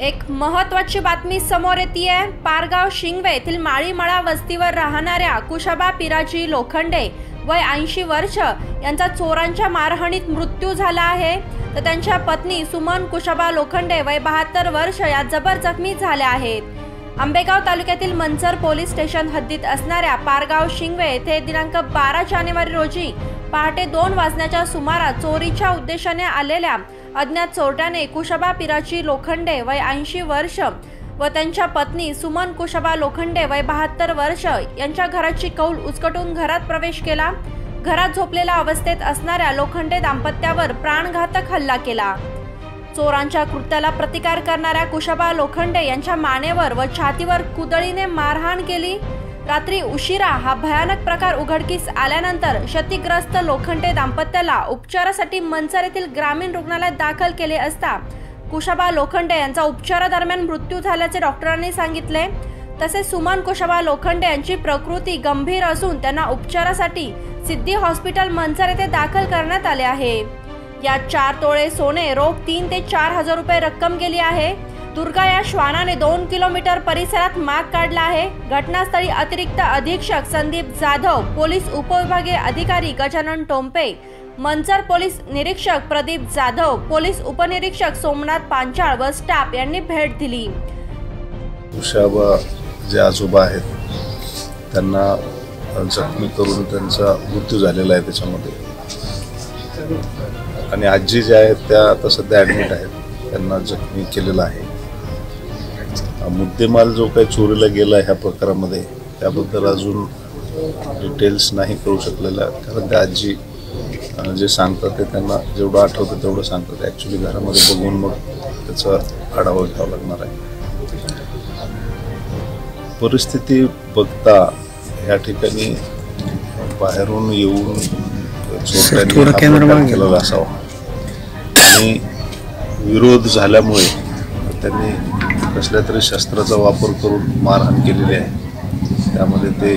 एक महत्वाची बातमी समोर येते पारगाव शिंगवे येथील माळीमळा वस्तीवर राहणाऱ्या कुशाबा पिराजी लोखंडे वय ऐंशी वर्ष यांचा चोरांच्या मारहाणीत मृत्यू झाला आहे. तर त्यांच्या पत्नी सुमन कुशाबा लोखंडे वय बहात्तर वर्ष या जबर जखमी झाल्या आहेत. आंबेगाव तालुक्यातील मंचर पोलीस स्टेशन हद्दीत असणाऱ्या पारगाव शिंगवे येथे दिनांक बारा जानेवारी रोजी पहाटे दोन वाजण्याच्या सुमारास चोरीच्या उद्देशाने आलेल्या अज्ञात चोरट्याने कुशबा पिराची लोखंडे वय ऐंशी वर्ष व त्यांच्या पत्नी सुमन कुशबा लोखंडे वय बहात्तर वर्ष यांच्या घराची कौल उचकटून घरात प्रवेश केला. घरात झोपलेल्या अवस्थेत असणाऱ्या लोखंडे दाम्पत्यावर प्राणघातक हल्ला केला. चोरांच्या कृत्याला प्रतिकार करणाऱ्या कुशबा लोखंडे यांच्या मानेवर व छातीवर कुदळीने मारहाण केली. रात्री उशिरा हा भयानक प्रकार उघडकीस आल्यानंतर क्षतिग्रस्त लोखंडे दाम्पत्याला उपचारासाठी मंचर येथील ग्रामीण रुग्णालयात दाखल केले असता कुशाबा लोखंडे यांचा उपचारादरम्यान मृत्यू झाल्याचे डॉक्टरांनी सांगितले. तसेच सुमन कुशाबा लोखंडे यांची प्रकृती गंभीर असून त्यांना उपचारासाठी सिद्धी हॉस्पिटल मंचर येथे दाखल करण्यात आले आहे. या चार तोळे सोने रोख तीन ते चार हजार रुपये रक्कम गेली आहे. दुर्गा या श्वानाने दोन किलोमीटर परिसरात माग काढला आहे. घटनास्थळी अतिरिक्त अधीक्षक संदीप जाधव पोलीस उपविभागीय अधिकारी गजानन टोंपे मंचर पोलीस निरीक्षक प्रदीप जाधव पोलीस उपनिरीक्षक सोमनाथ पांचाळ व स्टाफ यांनी भेट दिली. जे आजोबा आहेत त्यांना जखमी करून त्यांचा मृत्यू झालेला आहे त्याच्यामध्ये. आणि आजी ज्या आहेत त्या आता सध्या ॲडमिट आहेत. त्यांना जखमी केलेला आहे. मुद्देमाल जो काही चोरीला गेला ह्या प्रकारामध्ये त्याबद्दल अजून डिटेल्स नाही करू शकलेल्या. कारण त्या आजी जे सांगतात ते त्यांना जेवढं आठवतं तेवढं सांगतात. ॲक्च्युली घरामध्ये बघून मग त्याचा आढावा घ्यावा लागणार आहे. परिस्थिती बघता या ठिकाणी बाहेरून येऊन केलेला असावा. आणि विरोध झाल्यामुळे त्यांनी कसल्या तरी शस्त्राचा वापर करून मारहाण केलेली आहे. त्यामध्ये ते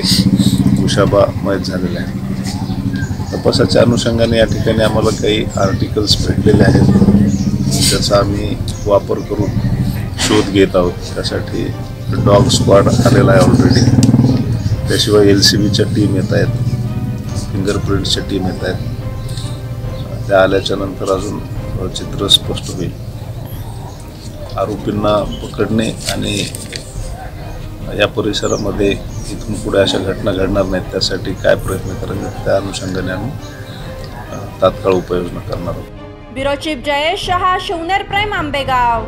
कुशाबा मयत झालेले आहे तपासाच्या अनुषंगाने या ठिकाणी आम्हाला काही आर्टिकल्स भेटलेले आहेत. त्याचा आम्ही वापर करून शोध घेत आहोत. त्यासाठी डॉग स्क्वॉड आलेला आहे ऑलरेडी त्याशिवाय एल सी बीच्या टीम येत आहेत. फिंगरप्रिंटच्या टीम येत आहेत. त्या आल्याच्यानंतर अजून चित्र स्पष्ट होईल. आरोपींना पकडणे आणि या परिसरामध्ये इथून पुढे अशा घटना घडणार नाहीत त्यासाठी काय प्रयत्न करायचे त्या अनुषंगाने आम्ही तात्काळ उपाययोजना करणार आहोत. Bureau chief Jayesh Shah Shivner prime Ambegaon.